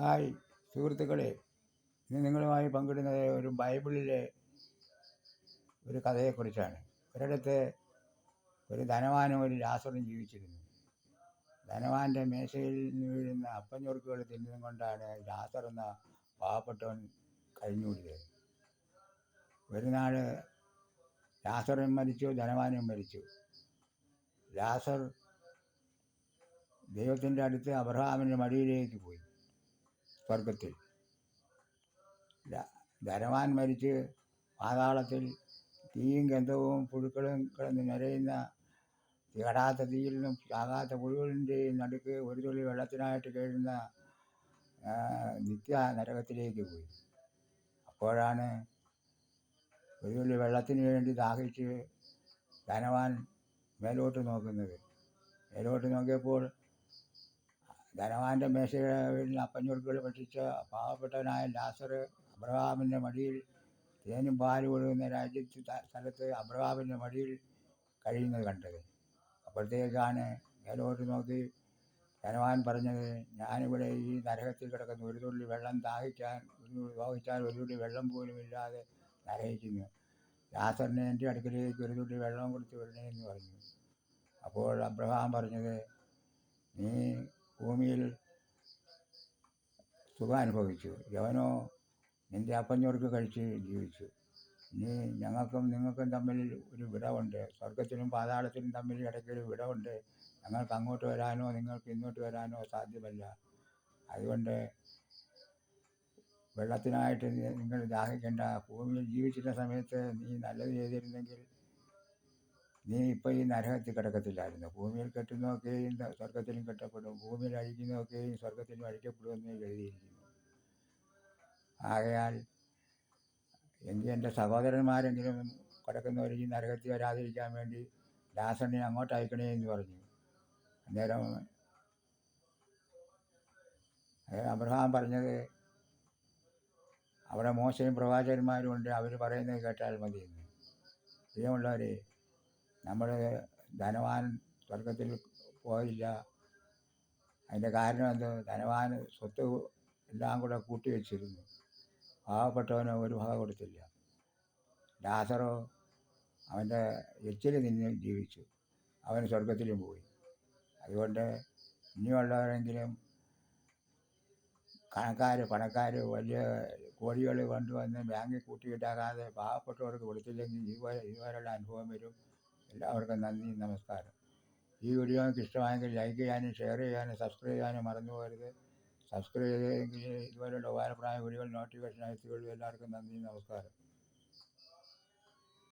Hi സുഹൃത്തുക്കളെ ഇന്ന് നിങ്ങളുമായി പങ്കിടുന്നത് ഒരു ബൈബിളിലെ ഒരു കഥയെക്കുറിച്ചാണ്. ഒരിടത്ത് ഒരു ധനവാനും ഒരു ലാസറും ജീവിച്ചിരുന്നു. ധനവാന്റെ മേശയിൽ നിന്ന് വീഴുന്ന അപ്പഞ്ഞുറുക്കുകൾ തിന്നതും കൊണ്ടാണ് ലാസർ എന്ന പാവപ്പെട്ടവൻ കഴിഞ്ഞുകൂടിയത് ഒരു നാൾ ലാസറും മരിച്ചു ധനവാനും മരിച്ചു. ലാസർ ദൈവത്തിന്റെ അടുത്ത് അബ്രഹാമിന്റെ മടിയിലേക്ക് പോയി. സ്വർഗത്തിൽ ധനവാൻ മരിച്ച് പാതാളത്തിൽ തീയും ഗന്ധവും പുഴുക്കളും കിടന്ന് നിറയുന്ന കടാത്ത തീയിൽ നിന്നും ചാകാത്ത പുഴുവിന്റെയും നടുക്ക് ഒരു തുള്ളി വെള്ളത്തിനായിട്ട് കഴിയുന്ന നിത്യ നരകത്തിലേക്ക് പോയി. അപ്പോഴാണ് ഒരു തുള്ളി വെള്ളത്തിന് വേണ്ടി ദാഹിച്ച് ധനവാൻ മേലോട്ട് നോക്കുന്നത്. മേലോട്ട് നോക്കിയപ്പോൾ ധനവാന്റെ മേശയിൽ അപ്പഞ്ഞുറുക്കുകൾ ഭക്ഷിച്ച പാവപ്പെട്ടവനായ ലാസർ അബ്രഹാമിന്റെ മടിയിൽ തേനും പാലും ഒഴുകുന്ന രാജ്യത്ത് സ്ഥലത്ത് അബ്രഹാമിന്റെ മടിയിൽ കഴിയുന്നത് കണ്ടത്. അപ്പോഴത്തേക്കാണ് മേലോട്ട് നോക്കി ധനവാൻ പറഞ്ഞത് ഞാനിവിടെ ഈ നരകത്തിൽ കിടക്കുന്ന ഒരു തുള്ളി വെള്ളം ദാഹിക്കാൻ ദാഹിച്ചാൽ ഒരു തുള്ളി വെള്ളം പോലും ഇല്ലാതെ നരഹിക്കുന്നു ലാസറിനെ എന്റെ അടുക്കലേക്ക് ഒരു തുള്ളി വെള്ളം കൊടുത്ത് വിടണേ എന്ന് പറഞ്ഞു. അപ്പോൾ അബ്രഹാം പറഞ്ഞത് നീ ഭൂമിയിൽ സുഖം അനുഭവിച്ചു യവനോ നിന്റെ അപ്പഞ്ഞോർക്ക് കഴിച്ച് ജീവിച്ചു. ഇനി ഞങ്ങൾക്കും നിങ്ങൾക്കും തമ്മിൽ ഒരു വിടവുണ്ട്. സ്വർഗത്തിനും പാതാളത്തിനും തമ്മിൽ ഇടയ്ക്കൊരു വിടവുണ്ട്. ഞങ്ങൾക്ക് അങ്ങോട്ട് വരാനോ നിങ്ങൾക്ക് ഇങ്ങോട്ട് വരാനോ സാധ്യമല്ല. അതുകൊണ്ട് വെള്ളത്തിനായിട്ട് നിങ്ങൾ ദാഹിക്കേണ്ട. ഭൂമിയിൽ ജീവിച്ചിരുന്ന സമയത്ത് നീ നല്ലത് ചെയ്തിരുന്നെങ്കിൽ നീ ഇപ്പൊ ഈ നരകത്തിൽ കിടക്കത്തില്ലായിരുന്നു? ഭൂമിയിൽ കെട്ടുന്നതൊക്കെയും ത- സ്വർഗത്തിലും കെട്ടപ്പെടും. ഭൂമിയിൽ അഴിക്കുന്നതൊക്കെയും സ്വർഗത്തിലും അഴിക്കപ്പെടുമെന്ന് എഴുതിയിരിക്കുന്നു. ആകയാൽ എങ്കിൽ എന്റെ സഹോദരന്മാരെങ്കിലും കിടക്കുന്നവർ ഈ നരകത്തിൽ വരാതിരിക്കാൻ വേണ്ടി ദാസനെ അങ്ങോട്ട് അയക്കണേ എന്ന് പറഞ്ഞു. അന്നേരം അബ്രഹാം പറഞ്ഞത് അവിടെ മോശയും പ്രവാചകന്മാരും ഉണ്ട്. അവർ പറയുന്നത് കേട്ടാൽ മതിയെന്ന്. പ്രിയമുള്ളവരെ നമ്മൾ ധനവാൻ സ്വർഗത്തിൽ പോയില്ല. അതിന്റെ കാരണം എന്തോ? ധനവാൻ സ്വത്ത് എല്ലാം കൂടെ കൂട്ടി വെച്ചിരുന്നു. പാവപ്പെട്ടവന് ഒരു ഭാഗം കൊടുത്തില്ല. ലാസറോ അവന്റെ എച്ചിൽ നിന്ന് ജീവിച്ചു. അവൻ സ്വർഗത്തിലും പോയി. അതുകൊണ്ട് ഇനിയുള്ളവരെങ്കിലും കണക്കാർ പണക്കാർ വലിയ കോടികൾ കൊണ്ടുവന്ന് ബാങ്കിൽ കൂട്ടിയിട്ടാകാതെ പാവപ്പെട്ടവർക്ക് കൊടുത്തില്ലെങ്കിൽ ഇതുപോലെ ഇതുപോലുള്ള അനുഭവം വരും. എല്ലാവർക്കും നന്ദി നമസ്കാരം. ഈ വീഡിയോ നിങ്ങൾക്ക് ഇഷ്ടമായെങ്കിൽ ലൈക്ക് ചെയ്യാനും ഷെയർ ചെയ്യാനും സബ്സ്ക്രൈബ് ചെയ്യാനും മറന്നു പോകരുത്. സബ്സ്ക്രൈബ് ചെയ്തെങ്കിൽ ഇതുപോലുള്ള ഉപകാരപ്രായ വീഡിയോകൾ നോട്ടിഫിക്കേഷൻ അയച്ചുകൊള്ളൂ എല്ലാവർക്കും നന്ദി നമസ്കാരം.